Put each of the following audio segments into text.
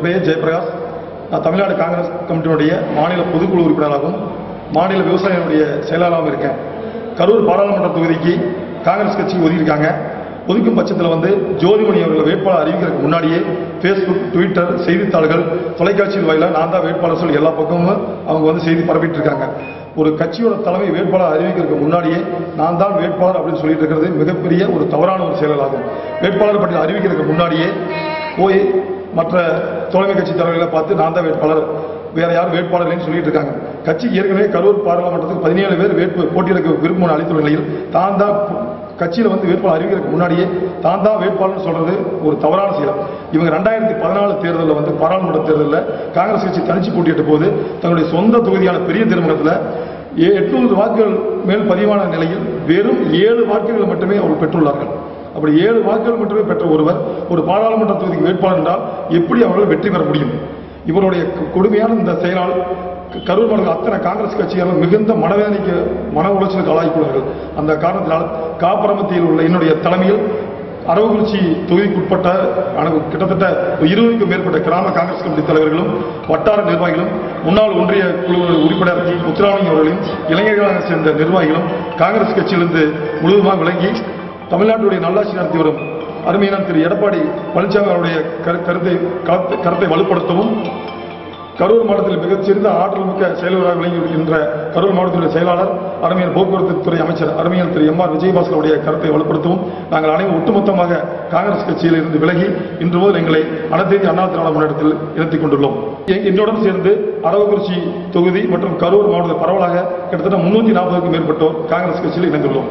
என் பெயர் ஜெயபிரகாஷ். நான் தமிழ்நாடு காங்கிரஸ் கமிட்டியினுடைய மாநில பொதுக்குழு உறுப்பினராகவும் மாநில விவசாயிகளுடைய செயலாளராகவும் இருக்கேன். கரூர் பாராளுமன்ற தொகுதிக்கு காங்கிரஸ் கட்சி ஒதுக்கியிருக்காங்க. ஒதுக்கும் பட்சத்தில் வந்து ஜோதிமணி அவர்கள் வேட்பாளர் அறிவிக்கிறதுக்கு முன்னாடியே ஃபேஸ்புக் ட்விட்டர் செய்தித்தாள்கள் தொலைக்காட்சியில் வாயிலாக நான் தான் வேட்பாளர் சொல்லி எல்லா பக்கமும் அவங்க வந்து செய்தி பரப்பிட்டு இருக்காங்க ஒரு கட்சியோட தலைமை வேட்பாளர் அறிவிக்கிறதுக்கு முன்னாடியே நான் தான் வேட்பாளர் அப்படின்னு சொல்லிட்டு இருக்கிறது மிகப்பெரிய ஒரு தவறான ஒரு செயலாகும். வேட்பாளர் பற்றி அறிவிக்கிறதுக்கு முன்னாடியே போய் மற்ற தோழமை கட்சி தலைவர்களை பார்த்து நான் தான் வேட்பாளர். வேற யாரும் வேட்பாளர் இல்லைன்னு சொல்லிட்டு இருக்காங்க. கட்சி ஏற்கனவே கரூர் பாராளுமன்றத்துக்கு பதினேழு பேர் வேட்பு போட்டியிட விருப்பம் அளித்துள்ள நிலையில் தான் தான் கட்சியில் வந்து வேட்பாளர் அறிவிக்கிறதுக்கு முன்னாடியே தான் தான் வேட்பாளர்னு சொல்றது ஒரு தவறான செயல். இவங்க ரெண்டாயிரத்தி பதினாலு தேர்தலில் வந்து பாராளுமன்ற தேர்தலில் காங்கிரஸ் கட்சி தனிச்சு போட்டியிட்ட போது தங்களுடைய சொந்த தொகுதியான பெரிய திருமணத்தில் எட்நூறு வாக்குகள் மேல் பதிவான நிலையில் வெறும் ஏழு வாக்குகள் மட்டுமே அவர்கள் பெற்றுள்ளார்கள். அப்படி ஏழு வாக்குகள் மட்டுமே பெற்ற ஒருவர் ஒரு பாராளுமன்ற தொகுதிக்கு வேட்பாளர் என்றால் எப்படி அவர்கள் வெற்றி பெற முடியும்? இவருடைய கொடுமையான இந்த செயலால் கரூர் மாநில அத்தனை காங்கிரஸ் கட்சியாளர் மிகுந்த மனவேதனைக்கு மன உளைச்சலுக்கு ஆளாகிக்கொள்வார்கள் அந்த காரணத்தினால் காப்பரமத்தியில் உள்ள என்னுடைய தலைமையில் அரவக்குறிச்சி தொகுதிக்குட்பட்ட அனு- கிட்டத்தட்ட இருபதுக்கும் மேற்பட்ட கிராம காங்கிரஸ் கமிட்டி தலைவர்களும் வட்டார நிர்வாகிகளும் முன்னாள் ஒன்றிய குழு உறுப்பினர் முத்துராமலிங்க அவர்களையும் இளைஞர்களாக சேர்ந்த நிர்வாகிகளும் காங்கிரஸ் கட்சியிலிருந்து முழுவதுமாக விளங்கி தமிழ்நாட்டுடைய நல்லாட்சி நடத்தி வரும் அருமையான திரு எடப்பாடி பழனிசாமி அவருடைய கரு- கருத்தை கருத்தை- கருத்தை வலுப்படுத்தவும் கரூர் மாவட்டத்தில் மிகச்சிறந்த ஆற்றல் மிக்க செயலராக விளங்கியிருக்கின்ற கரூர் மாவட்டத்தினுடைய செயலாளர் அருமையான போக்குவரத்து துறை அமைச்சர் அருமையான திரு எம் ஆர் விஜயபாஸ்கருடைய கருத்தை வலுப்படுத்தவும் நாங்கள் அனைவரும் ஒட்டுமொத்தமாக காங்கிரஸ் கட்சியில் இருந்து விலகி இன்று முதல் எங்களை அனைத்து அண்ணா திராவிட முன்னேற்றத்தில் இணைத்துக் கொண்டுள்ளோம். எ- என்னுடன் சேர்ந்து அரவக்குறிச்சி தொகுதி மற்றும் கரூர் மாவட்டத்தில் பரவலாக கிட்டத்தட்ட முன்னூத்தி நாற்பதுக்கும் மேற்பட்டோர் காங்கிரஸ் கட்சியில் இணைந்துள்ளோம்.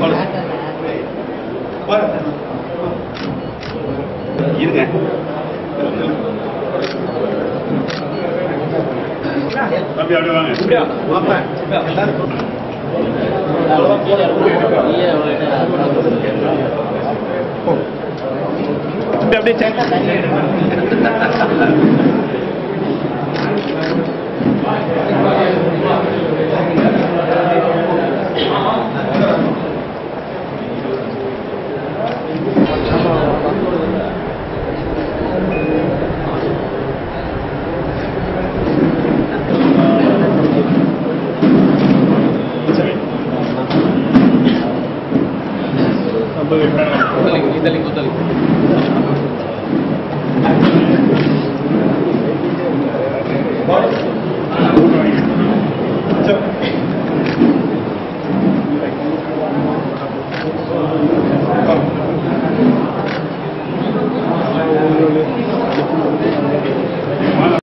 Kalau Gini kan? Tapi ada udah. quítale, quítale.